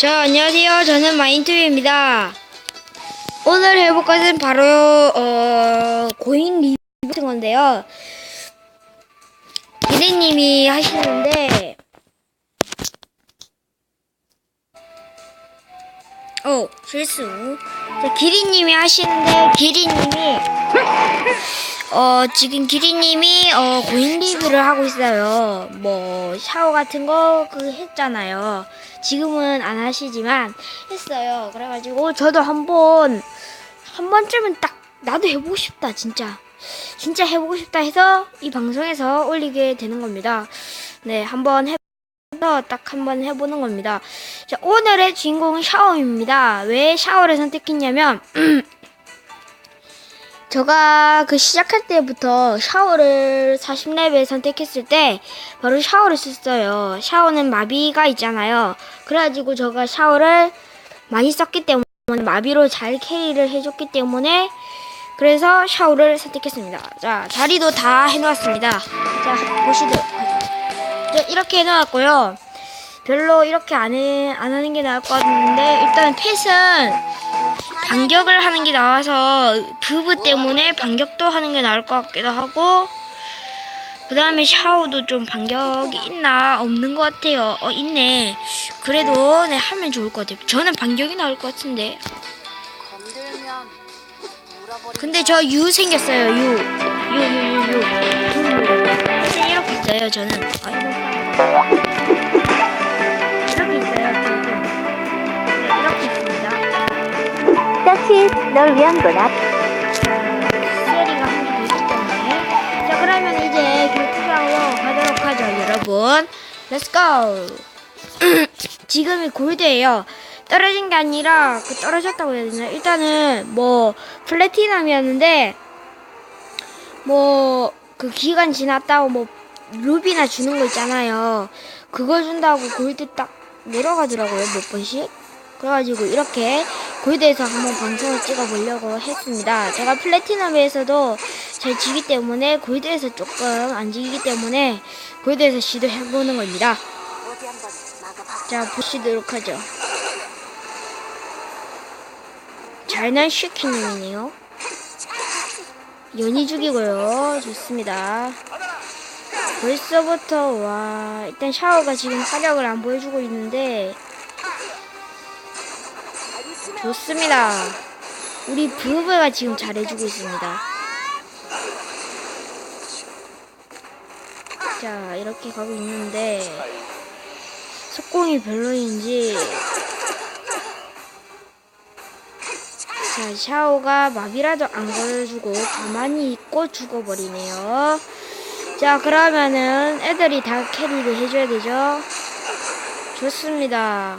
자, 안녕하세요. 저는 마인투입니다. 오늘 해볼 것은 바로, 어, 고인 리뷰 같은 건데요. 기대님이 하시는데, 어, 실수. 자, 기리님이 하시는데, 기리님이, 어, 지금 기리님이, 어, 고인 리뷰를 하고 있어요. 뭐, 샤워 같은 거, 그, 했잖아요. 지금은 안 하시지만, 했어요. 그래가지고, 저도 한 번, 한 번쯤은 딱, 나도 해보고 싶다, 진짜. 진짜 해보고 싶다 해서, 이 방송에서 올리게 되는 겁니다. 네, 한번 해, 딱 한번 해보는 겁니다. 자, 오늘의 주인공은 샤워입니다. 왜 샤워를 선택했냐면, 제가 그 시작할 때부터 샤워를 40렙에 선택했을 때 바로 샤워를 썼어요. 샤워는 마비가 있잖아요. 그래가지고 제가 샤워를 많이 썼기 때문에 마비로 잘 캐리를 해줬기 때문에 그래서 샤워를 선택했습니다. 자, 자리도 다 해놓았습니다. 자, 보시도록. 자, 이렇게 해놓았고요. 별로 이렇게 안, 해, 안 하는 게 나을 것 같은데 일단은 펫은 반격을 하는 게 나와서 부부 때문에 반격도 하는 게 나을 것 같기도 하고 그 다음에 샤워도 좀 반격이 있나 없는 것 같아요. 어 있네. 그래도 네 하면 좋을 것 같아요. 저는 반격이 나올 것 같은데. 근데 저 유 생겼어요. 유. 유 유 유유. 사실 이렇게 있어요 저는. 아이고 있어요. 네, 이렇게 있습니다. 널 위한 거다. 한개 있기 때문에 자 그러면 이제 교투방으로 가도록 하죠 여러분. 렛츠고 지금이 골드예요. 떨어진 게 아니라 그 떨어졌다고 해야 되나? 일단은 뭐 플래티넘이었는데 뭐 그 기간 지났다고 뭐 루비나 주는 거 있잖아요 그거 준다고 골드 딱 내려가더라고요 몇 번씩 그래가지고 이렇게 골드에서 한번 방송을 찍어보려고 했습니다. 제가 플래티넘에서도 잘 지기 때문에 골드에서 조금 안 지기 때문에 골드에서 시도해보는 겁니다. 자, 보시도록 하죠. 잘난 슈키님이네요. 연이 죽이고요. 좋습니다. 벌써부터 와 일단 샤워가 지금 화력을 안 보여주고 있는데 좋습니다. 우리 부부가 지금 잘해주고 있습니다. 자, 이렇게 가고 있는데, 속공이 별로인지, 자, 샤오가 마비라도 안 걸어주고 가만히 있고 죽어버리네요. 자, 그러면은 애들이 다 캐리를 해줘야 되죠? 좋습니다.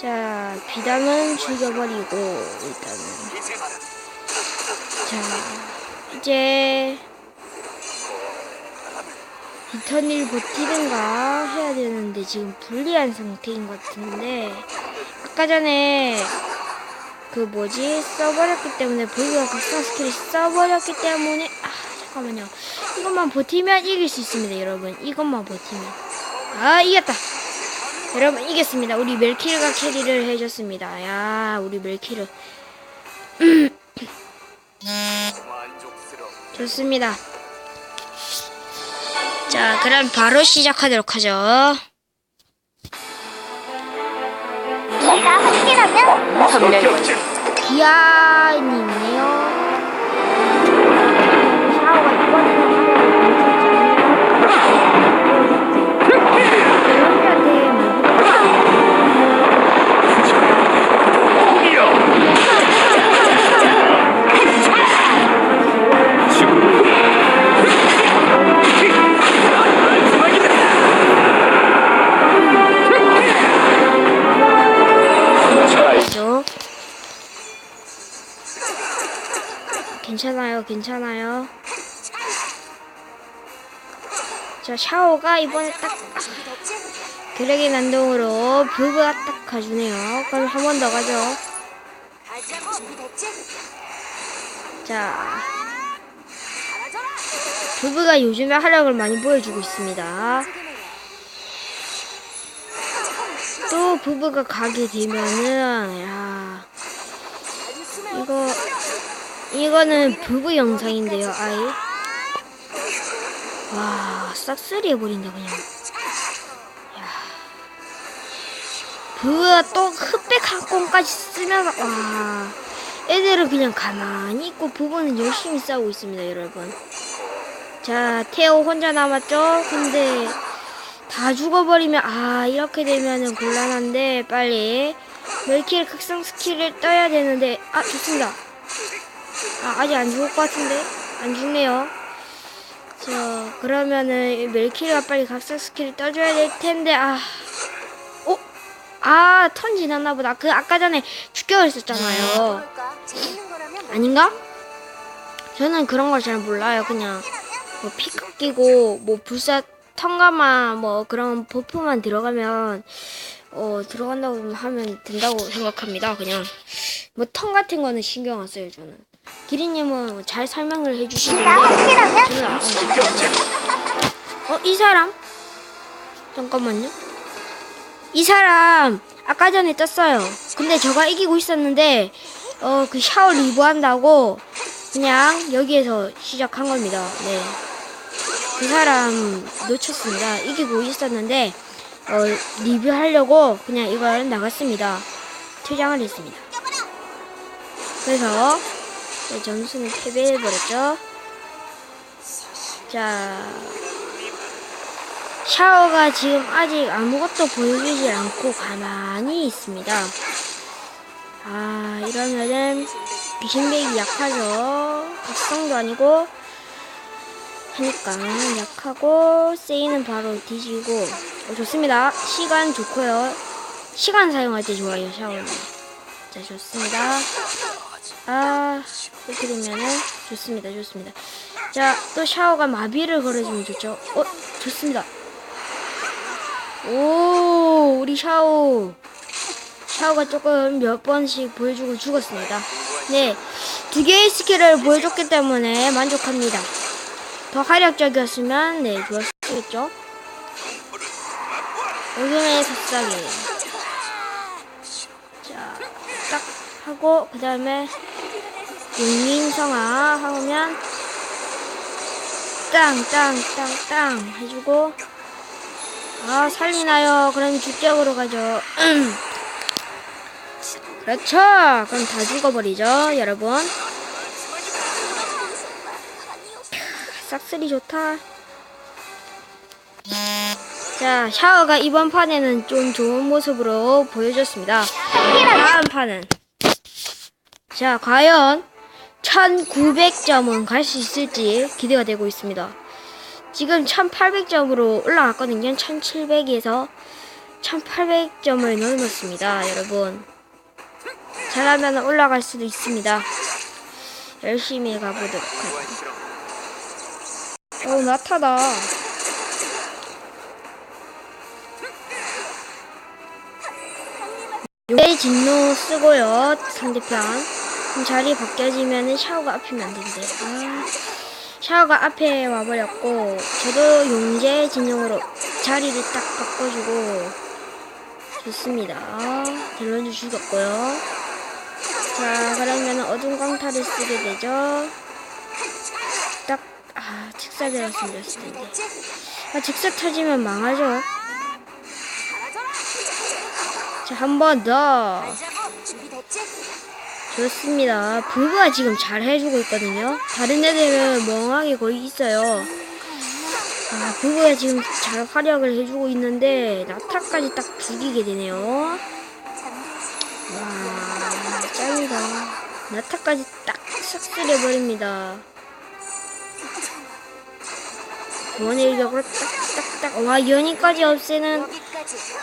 자, 비담은 죽여버리고, 일단은. 자, 이제, 이턴일 버티든가 해야 되는데, 지금 불리한 상태인 것 같은데, 아까 전에, 그 뭐지, 써버렸기 때문에, 보이가 각성 스킬을 써버렸기 때문에, 아, 잠깐만요. 이것만 버티면 이길 수 있습니다, 여러분. 이것만 버티면. 아, 이겼다! 여러분 이겼습니다. 우리 멜키르가 캐리를 해줬습니다. 야, 우리 멜키르. 좋습니다. 자, 그럼 바로 시작하도록 하죠. 내가 확실하면 선멸. 기아님이네요. 자, 샤오가 이번에 딱 드래기 난동으로 부부가 딱 가주네요. 그럼 한 번 더 가죠. 자, 부부가 요즘에 활약을 많이 보여주고 있습니다. 또 부부가 가게 되면은 야 이거 이거는 부부 영상인데요 아이 와 싹쓸이 해버린다 그냥. 야. 부부가 또 흑백 학공까지 쓰면서 와. 애들은 그냥 가만히 있고 부부는 열심히 싸우고 있습니다 여러분. 자 테오 혼자 남았죠? 근데 다 죽어버리면 아 이렇게 되면은 곤란한데 빨리. 멜킬 극성 스킬을 떠야 되는데 아 좋습니다. 아 아직 안 죽을 것 같은데? 안 죽네요 자 그러면은 멜킬가 빨리 각성 스킬을 떠줘야 될 텐데 아 어? 아턴 지났나 보다 그 아까 전에 죽겨 있었잖아요 아닌가? 저는 그런 걸 잘 몰라요. 그냥 뭐피 깎이고 뭐 불사 턴가마 뭐 그런 버프만 들어가면 어 들어간다고 하면 된다고 생각합니다. 그냥 뭐 턴 같은 거는 신경 안 써요 저는. 기리님은 잘 설명을 해주시는데 저는 안 사람? 잠깐만요. 이 사람 아까 전에 떴어요. 근데 저가 이기고 있었는데 어 그 샤워 리브 한다고 그냥 여기에서 시작한 겁니다. 네. 그 사람 놓쳤습니다. 이기고 있었는데 어 리뷰하려고 그냥 이걸 나갔습니다. 퇴장을 했습니다. 그래서 네, 점수는 패배해버렸죠. 자, 샤워가 지금 아직 아무것도 보여주지 않고 가만히 있습니다. 아, 이러면은 귀신백이 약하죠. 각성도 아니고 하니까 약하고 세이는 바로 뒤지고 어, 좋습니다. 시간 좋고요. 시간 사용할 때 좋아요 샤워는. 자 좋습니다. 아 이렇게 되면은 좋습니다. 좋습니다. 자 또 샤워가 마비를 걸어주면 좋죠. 어 좋습니다. 오 우리 샤워 샤워가 조금 몇 번씩 보여주고 죽었습니다. 네, 두 개의 스킬을 보여줬기 때문에 만족합니다. 더 활약적이었으면 네 좋았겠죠. 오금의 삽사기. 자, 딱 하고 그 다음에 용민성아 하면 땅 땅 땅 땅 해주고 아 살리나요? 그럼 주격으로 가죠. 그렇죠. 그럼 다 죽어버리죠, 여러분. 싹쓸이 좋다. 자, 샤워가 이번 판에는 좀 좋은 모습으로 보여줬습니다. 다음 판은 자, 과연 1900점은 갈 수 있을지 기대가 되고 있습니다. 지금 1800점으로 올라갔거든요. 1700에서 1800점을 넘었습니다, 여러분. 잘하면 올라갈 수도 있습니다. 열심히 가보도록 할게요. 어, 나타다. 요의 진노 쓰고요, 상대편. 자리 바뀌어지면은 샤워가 앞이면 안 된대. 아, 샤워가 앞에 와버렸고, 저도 용재 진용으로 자리를 딱 바꿔주고, 좋습니다. 죽였고요. 자, 그러면 어둠 강타를 쓰게 되죠. 딱, 아, 직사 들었으면 좋았을 텐데. 아, 직사 터지면 망하죠. 자, 한 번 더. 좋습니다. 부부가 지금 잘 해주고 있거든요. 다른 애들은 멍하게 거의 있어요. 아, 부부가 지금 잘 활약을 해주고 있는데, 나타까지 딱 죽이게 되네요. 와, 짱이다. 나타까지 딱 싹쓸해버립니다. 원의 일격으로 딱딱딱. 와, 연이까지 없애는.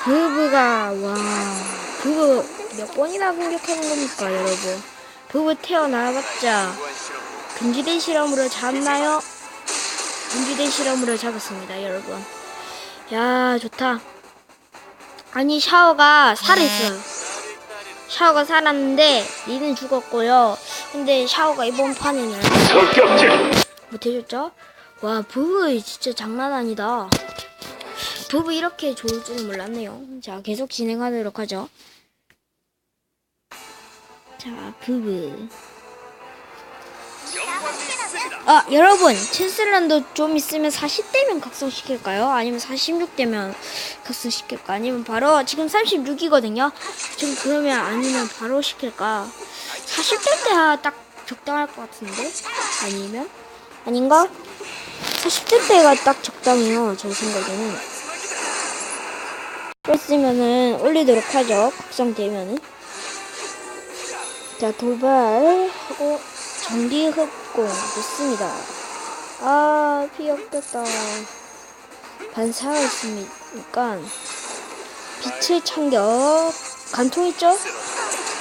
부부가 와 부부 몇 번이나 공격하는 겁니까 여러분? 부부 태어나봤자 금지된 실험으로 잡나요? 금지된 실험으로 잡았습니다 여러분. 야 좋다. 아니 샤워가 살아있어요. 샤워가 살았는데 니는 죽었고요. 근데 샤워가 이번 판에는 못해줬죠? 와 부부 진짜 장난 아니다 부부 이렇게 좋을 줄은 몰랐네요. 자, 계속 진행하도록 하죠. 자, 부부. 아, 여러분, 챈슬런도 좀 있으면 40대면 각성시킬까요? 아니면 46대면 각성시킬까? 아니면 바로 지금 36이거든요. 지금 그러면 아니면 바로 시킬까? 40대 때딱 적당할 것 같은데? 아니면? 아닌가? 40대 때가 딱 적당해요. 제 생각에는. 그랬으면은 올리도록 하죠. 각성되면은. 자, 도발하고 전기 흡공 좋습니다. 아, 피 없겠다. 반사가 있으니까 빛의 chan격 간통 있죠?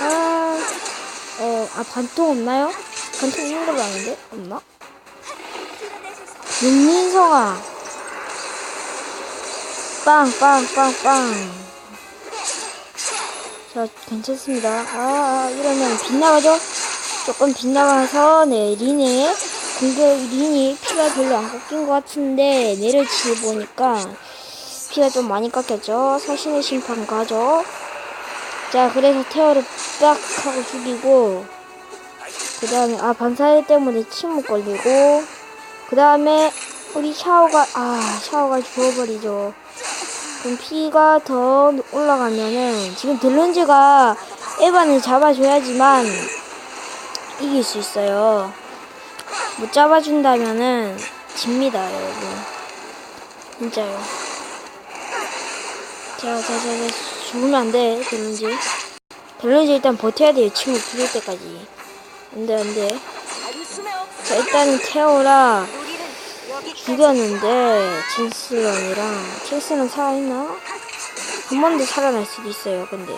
아, 어, 아 반통 없나요? 반통 있는 걸로 아는데 없나? 윤민성아, 빵 빵 빵 빵. 자, 괜찮습니다. 아, 아 이러면 빗나가죠? 조금 빗나가서 네 린의 공격 린이 피가 별로 안 깎인 것 같은데 내려치 보니까 피가 좀 많이 깎였죠. 사신의 심판 가죠. 자 그래서 테어를 빡 하고 죽이고 그 다음에 아 반사회 때문에 침묵 걸리고 그 다음에 우리 샤오가 아 샤오가 죽어버리죠. 그럼 피가 더 올라가면은 지금 딜런즈가 에반을 잡아줘야지만 이길 수 있어요. 못 잡아준다면은 집니다, 여러분. 진짜요. 자, 자, 자, 자, 죽으면 안 돼, 델런지. 델런지 일단 버텨야 돼요, 친구 죽을 때까지. 안 돼, 안 돼. 자, 일단은 태워라. 죽였는데, 친스런이랑, 친스런 살아있나? 한 번 더 살아날 수도 있어요, 근데.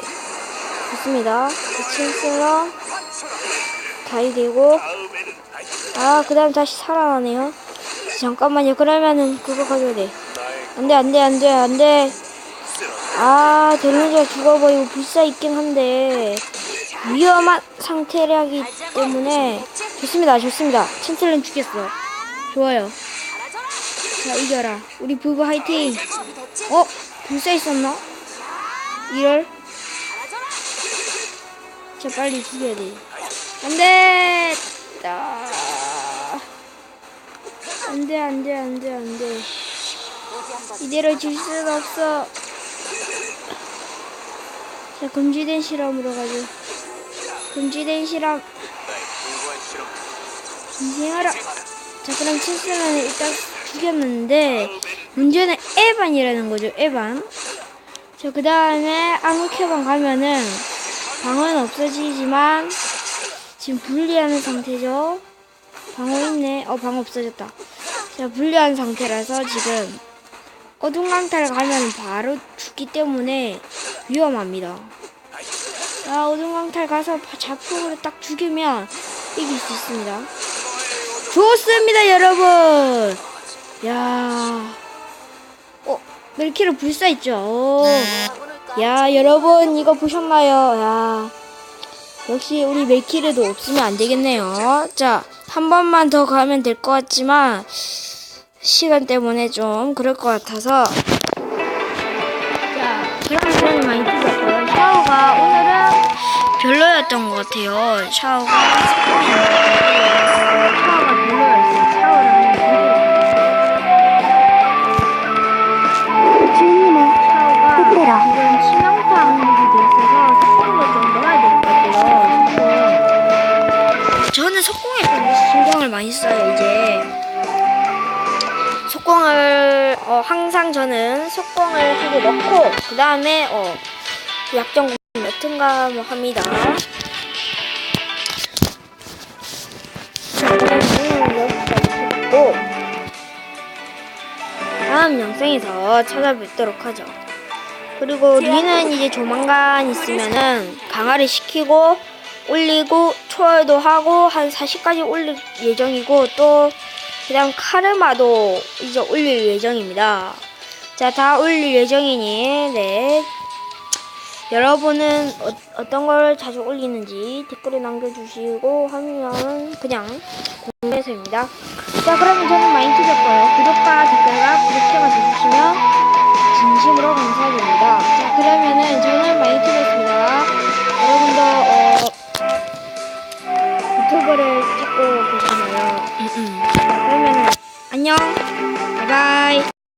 좋습니다. 친스런, 다이 되고, 아, 그 다음 다시 살아나네요. 잠깐만요. 그러면은 그거 가져야 돼. 안 돼, 안 돼, 안 돼, 안 돼. 아, 델루지가 죽어버리고 불사 있긴 한데, 위험한 상태라기 때문에, 좋습니다, 좋습니다. 챈틀은 죽였어. 좋아요. 자, 이겨라. 우리 부부 화이팅! 어? 불사 있었나? 이럴? 자, 빨리 죽여야 돼. 안 돼! 아. 안 돼, 안 돼, 안 돼, 안 돼. 이대로 질 수는 없어. 자, 금지된 실험으로 가죠. 금지된 실험. 인생하라. 자, 그럼 칠스는 일단 죽였는데, 문제는 에반이라는 거죠, 에반. 자, 그 다음에 암흑해방 가면은, 방어는 없어지지만, 지금 분리하는 상태죠. 방어 있네. 어, 방어 없어졌다. 자, 분리한 상태라서 지금, 어둠 강타를 가면 바로 죽기 때문에 위험합니다. 아, 어둠 강탈 가서 바- 작품으로 딱 죽이면 이길 수 있습니다. 좋습니다, 여러분! 야 어, 멜키로 불사 있죠? 오. 야, 여러분, 이거 보셨나요? 야. 역시 우리 멜키르도 없으면 안 되겠네요. 자, 한 번만 더 가면 될 것 같지만, 시간 때문에 좀 그럴 것 같아서. 자, 그럼 저는 많이 틀렸고요. 샤오가 오늘은 별로였던 것 같아요. 샤오가. 샤오가 별로였어요. 써요, 이제. 속공을, 어, 항상 저는 속공을 하고 넣고, 그 다음에, 어, 약점 몇튼가 뭐 합니다. 다음 영상에서 찾아뵙도록 하죠. 그리고 리는 이제 조만간 있으면은 강화를 시키고 올리고 좋아요도 하고 한 40까지 올릴 예정이고 또 그다음 카르마도 이제 올릴 예정입니다. 자, 다 올릴 예정이니 네. 여러분은 어, 떤걸 자주 올리는지 댓글에 남겨주시고 하면 그냥 공개해서입니다. 자, 그러면 저는 마인크래프트요 구독과 댓글과 구독자가 되주시면 진심으로 감사드립니다. 자, 그러면은 저는 마인크래프트입니다. 여러분도 그러면 안녕. 바이바이.